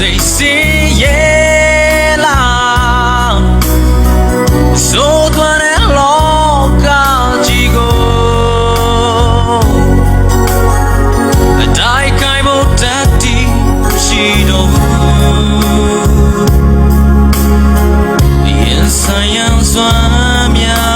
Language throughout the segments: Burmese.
စိတ်စင်ရဲ့လားဆိုသွားတဲ့လောကကြီးကိုအတိုင်းကိုင်းဖို့တတ်တည်ရှိတော့ဘူးရင်ဆိုင်ရန်စွမ်းများ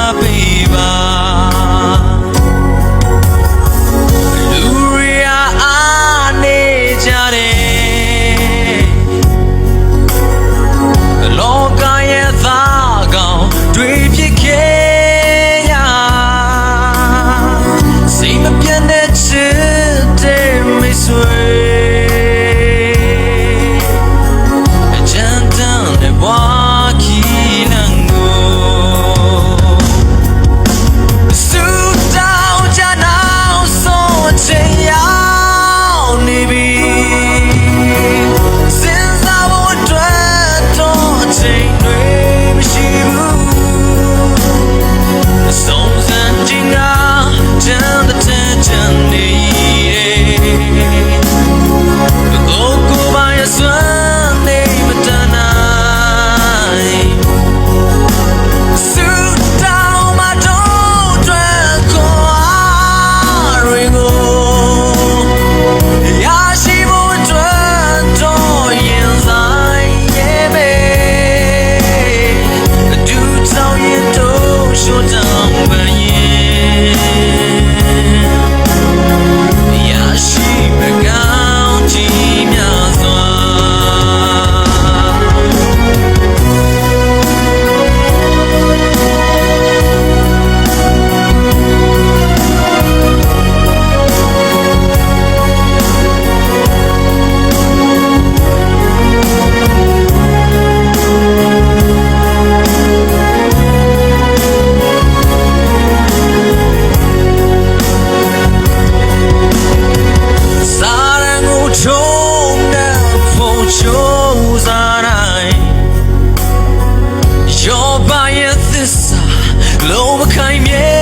လုံးမခိုင်မြဲ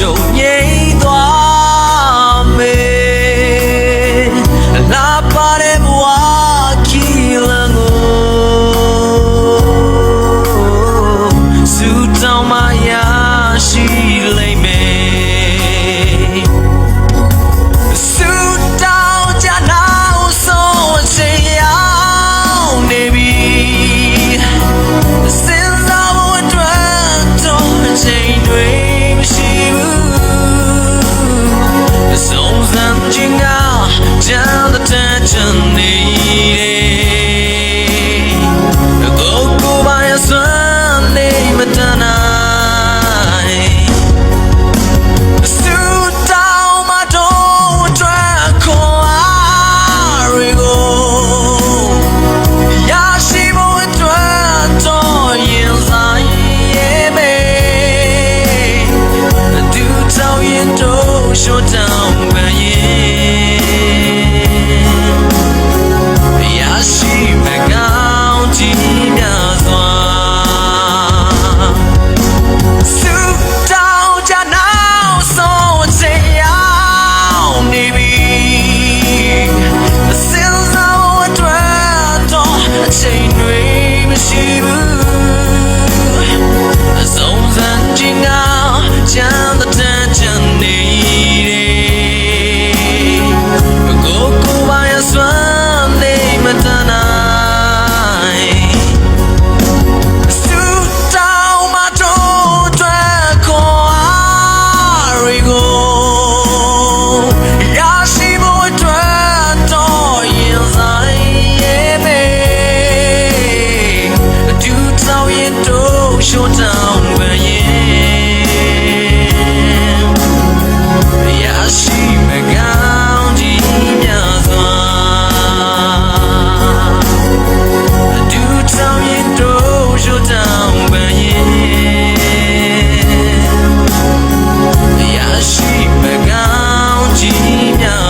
ရ ရင်တို့ရှို့တောင်းပန်ရင်ရရှိမကောင်းဒီမြစွာအတူတောင်းရင်တို့ရှို့တောင်းပန်ရင်ရရှိမကောင်းဒီမြ